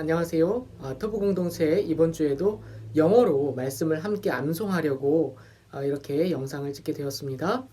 안녕하세요. 아, 터보 공동체 이번 주에도 영어로 말씀을 함께 암송하려고 아, 이렇게 영상을 찍게 되었습니다.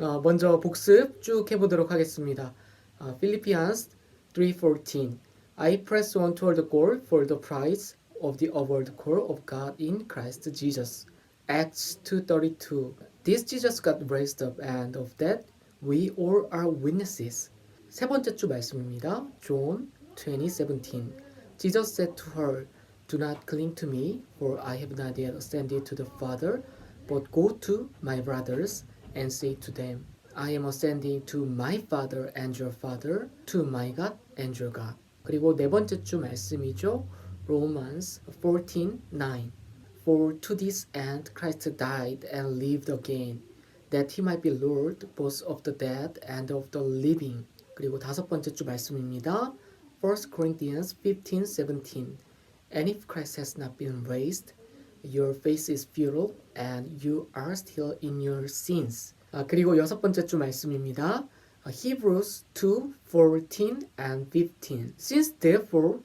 어, 먼저 복습 쭉 해보도록 하겠습니다. 아, Philippians 3:14 I press on toward the goal for the prize of the upward call of God in Christ Jesus. Acts 2:32 This Jesus got raised up and of that we all are witnesses. 세 번째 주 말씀입니다. John 20:17 Jesus said to her, Do not cling to me, for I have not yet ascended to the Father, but go to my brothers and say to them, I am ascending to my Father and your Father, to my God and your God. 그리고 네 번째 주 말씀이죠. Romans 14:9 For to this end Christ died and lived again, that he might be Lord both of the dead and of the living. 그리고 다섯 번째 주 말씀입니다. 1 Corinthians 15, 17. And if Christ has not been raised, your faith is futile and you are still in your sins. 아, 그리고 여섯 번째 주 말씀입니다. 아, Hebrews 2, 14 and 15. Since therefore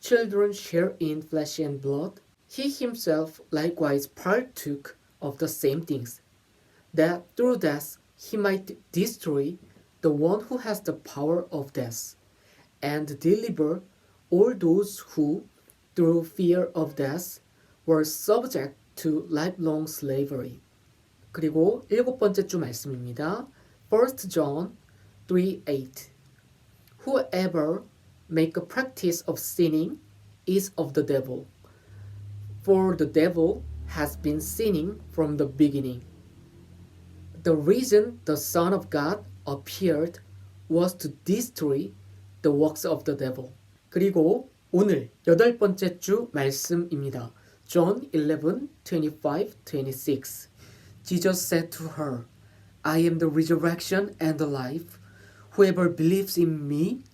children share in flesh and blood, he himself likewise partook of the same things, that through death he might destroy the one who has the power of death, and deliver all those who, through fear of death, were subject to lifelong slavery. 그리고 일곱 번째 주 말씀입니다. 1 John 3:8 Whoever make a practice of sinning is of the devil. For the devil has been sinning from the beginning. The reason the Son of God appeared was to destroy the works of the devil. 그리고 오늘 여덟 번째 주 말씀입니다. John 11, 25, 26. Jesus said to her, I am the resurrection and the life. Whoever believes in me,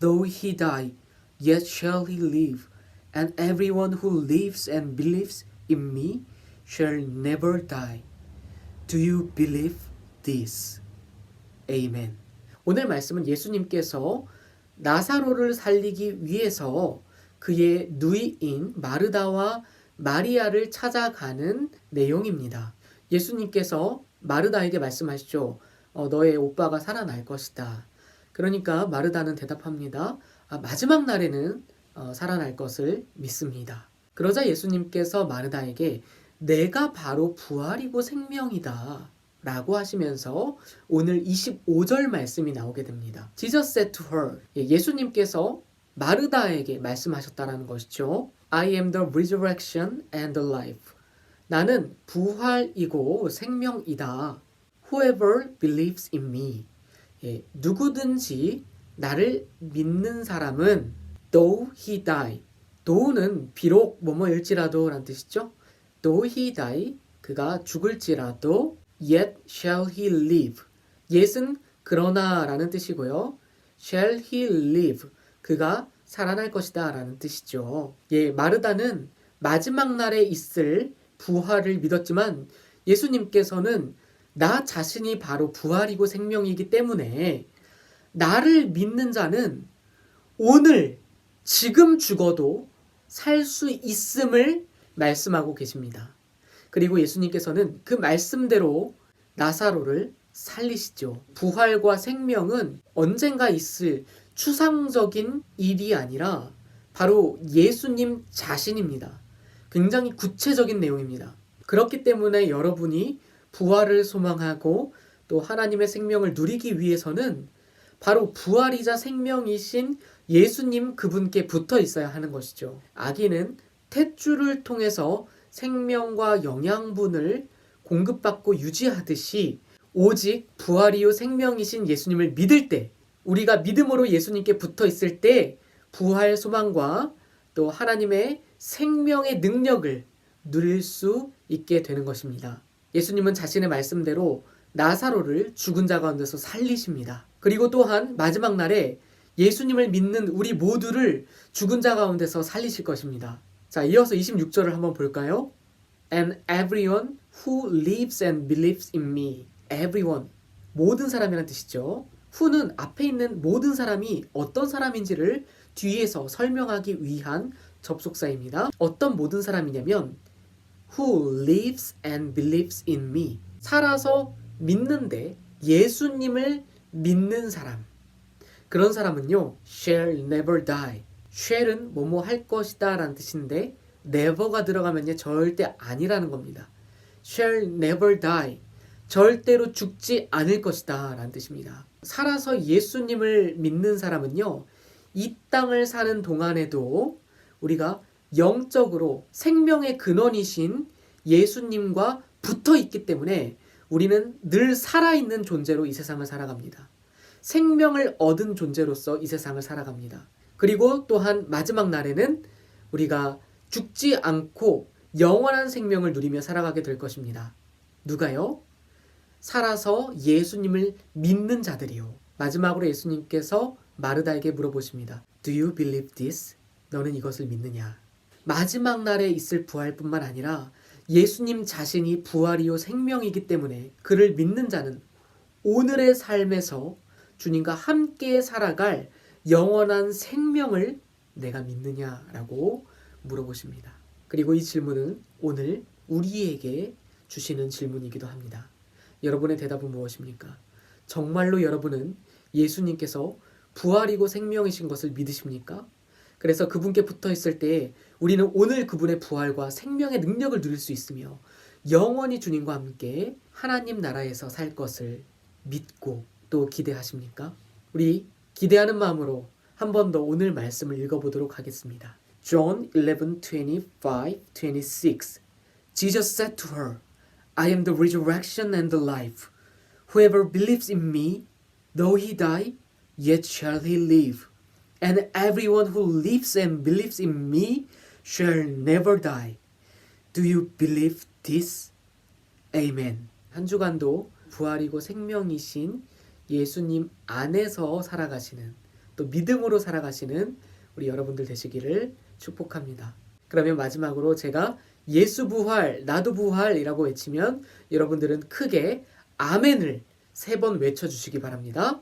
though he die, yet shall he live. And everyone who lives and believes in me shall never die. Do you believe this? Amen. 오늘 말씀은 예수님께서 나사로를 살리기 위해서 그의 누이인 마르다와 마리아를 찾아가는 내용입니다. 예수님께서 마르다에게 말씀하시죠. 어, 너의 오빠가 살아날 것이다. 그러니까 마르다는 대답합니다. 아, 마지막 날에는 어, 살아날 것을 믿습니다. 그러자 예수님께서 마르다에게 내가 바로 부활이고 생명이다. 라고 하시면서 오늘 25절 말씀이 나오게 됩니다. Jesus said to her. 예, 예수님께서 마르다에게 말씀하셨다라는 것이죠. I am the resurrection and the life. 나는 부활이고 생명이다. Whoever believes in me. 예, 누구든지 나를 믿는 사람은 though he die. though는 비록 뭐뭐일지라도 라는 뜻이죠. though he die. 그가 죽을지라도 yet shall he live. yet은 그러나 라는 뜻이고요. shall he live. 그가 살아날 것이다 라는 뜻이죠. 예, 마르다는 마지막 날에 있을 부활을 믿었지만 예수님께서는 나 자신이 바로 부활이고 생명이기 때문에 나를 믿는 자는 오늘 지금 죽어도 살 수 있음을 말씀하고 계십니다. 그리고 예수님께서는 그 말씀대로 나사로를 살리시죠. 부활과 생명은 언젠가 있을 추상적인 일이 아니라 바로 예수님 자신입니다. 굉장히 구체적인 내용입니다. 그렇기 때문에 여러분이 부활을 소망하고 또 하나님의 생명을 누리기 위해서는 바로 부활이자 생명이신 예수님 그분께 붙어 있어야 하는 것이죠. 아기는 탯줄을 통해서 생명과 영양분을 공급받고 유지하듯이 오직 부활이요 생명이신 예수님을 믿을 때 우리가 믿음으로 예수님께 붙어 있을 때 부활 소망과 또 하나님의 생명의 능력을 누릴 수 있게 되는 것입니다. 예수님은 자신의 말씀대로 나사로를 죽은 자 가운데서 살리십니다. 그리고 또한 마지막 날에 예수님을 믿는 우리 모두를 죽은 자 가운데서 살리실 것입니다. 자, 이어서 26절을 한번 볼까요? And everyone who lives and believes in me. everyone. 모든 사람이란 뜻이죠. who는 앞에 있는 모든 사람이 어떤 사람인지를 뒤에서 설명하기 위한 접속사입니다. 어떤 모든 사람이냐면 who lives and believes in me. 살아서 믿는데 예수님을 믿는 사람. 그런 사람은요, shall never die. Shall은 뭐뭐 할 것이다 라는 뜻인데, never가 들어가면요, 절대 아니라는 겁니다. shall never die. 절대로 죽지 않을 것이다 라는 뜻입니다. 살아서 예수님을 믿는 사람은요, 이 땅을 사는 동안에도 우리가 영적으로 생명의 근원이신 예수님과 붙어 있기 때문에 우리는 늘 살아있는 존재로 이 세상을 살아갑니다. 생명을 얻은 존재로서 이 세상을 살아갑니다. 그리고 또한 마지막 날에는 우리가 죽지 않고 영원한 생명을 누리며 살아가게 될 것입니다. 누가요? 살아서 예수님을 믿는 자들이요. 마지막으로 예수님께서 마르다에게 물어보십니다. Do you believe this? 너는 이것을 믿느냐? 마지막 날에 있을 부활뿐만 아니라 예수님 자신이 부활이요 생명이기 때문에 그를 믿는 자는 오늘의 삶에서 주님과 함께 살아갈 영원한 생명을 내가 믿느냐라고 물어보십니다. 그리고 이 질문은 오늘 우리에게 주시는 질문이기도 합니다. 여러분의 대답은 무엇입니까? 정말로 여러분은 예수님께서 부활이고 생명이신 것을 믿으십니까? 그래서 그분께 붙어 있을 때 우리는 오늘 그분의 부활과 생명의 능력을 누릴 수 있으며 영원히 주님과 함께 하나님 나라에서 살 것을 믿고 또 기대하십니까? 우리 기대하는 마음으로 한 번 더 오늘 말씀을 읽어보도록 하겠습니다. John 11:25, 26. Jesus said to her, I am the resurrection and the life. Whoever believes in me, though he die, yet shall he live. And everyone who lives and believes in me shall never die. Do you believe this? Amen. 한 주간도 부활이고 생명이신 예수님 안에서 살아가시는 또 믿음으로 살아가시는 우리 여러분들 되시기를 축복합니다. 그러면 마지막으로 제가 예수 부활, 나도 부활이라고 외치면 여러분들은 크게 아멘을 세 번 외쳐주시기 바랍니다.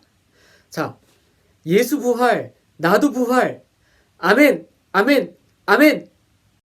자, 예수 부활, 나도 부활, 아멘, 아멘, 아멘.